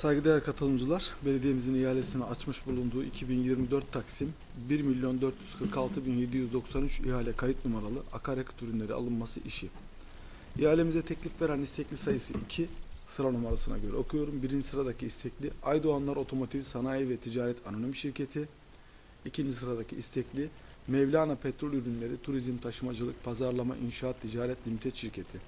Saygıdeğer katılımcılar, belediyemizin ihalesini açmış bulunduğu 2024 Taksim 1 milyon 446 bin 793 ihale kayıt numaralı akaryakıt ürünleri alınması işi. İhalemize teklif veren istekli sayısı 2, sıra numarasına göre okuyorum. Birinci sıradaki istekli Aydoğanlar Otomotiv Sanayi ve Ticaret Anonim Şirketi. İkinci sıradaki istekli Mevlana Petrol Ürünleri Turizm Taşımacılık Pazarlama İnşaat Ticaret Limited Şirketi.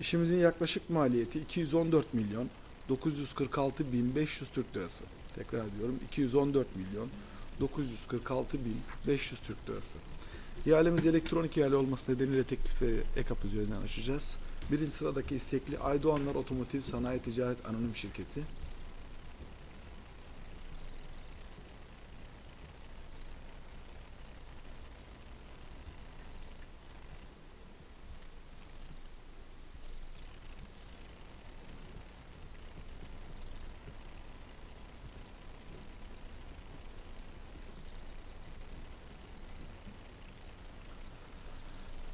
İşimizin yaklaşık maliyeti 214 milyon 946 bin 500 Türk lirası. Tekrar ediyorum 214 milyon 946 bin 500 Türk lirası. İhalemiz elektronik ihale olması nedeniyle teklifleri EKAP üzerinden açacağız. Birinci sıradaki istekli Aydoğanlar Otomotiv Sanayi Ticaret Anonim Şirketi.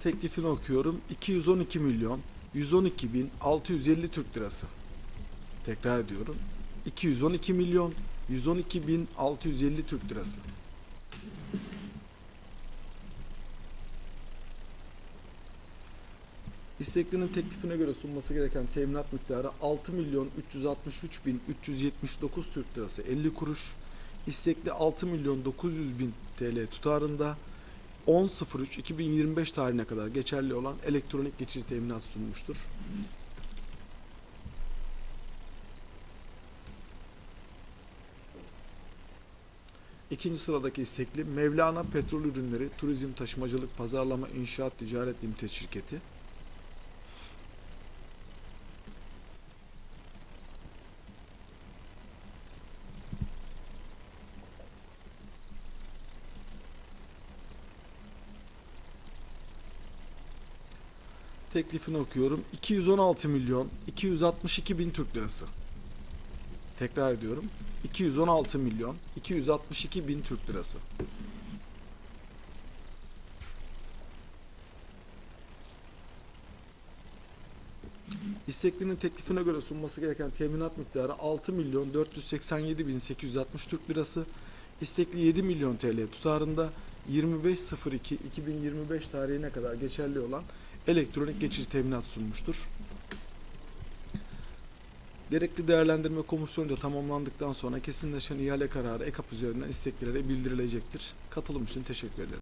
Teklifini okuyorum. 212 milyon 112 bin 650 Türk lirası. Tekrar ediyorum. 212 milyon 112 bin 650 Türk lirası. İsteklinin teklifine göre sunması gereken teminat miktarı 6 milyon 363 bin 379 Türk lirası 50 kuruş. İstekli 6 milyon 900 bin TL tutarında 10.03.2025 tarihine kadar geçerli olan elektronik geçici teminat sunmuştur. İkinci sıradaki istekli Mevlana Petrol Ürünleri Turizm Taşımacılık Pazarlama İnşaat Ticaret Limited Şirketi. Teklifini okuyorum. 216 milyon 262 bin Türk lirası. Tekrar ediyorum. 216 milyon 262 bin Türk lirası. İsteklinin teklifine göre sunması gereken teminat miktarı 6 milyon 487 bin 860 Türk lirası. İstekli 7 milyon TL tutarında 25.02.2025 tarihine kadar geçerli olan elektronik geçici teminat sunmuştur. Gerekli değerlendirme komisyonu da tamamlandıktan sonra kesinleşen ihale kararı EKAP üzerinden isteklilere bildirilecektir. Katılım için teşekkür ederim.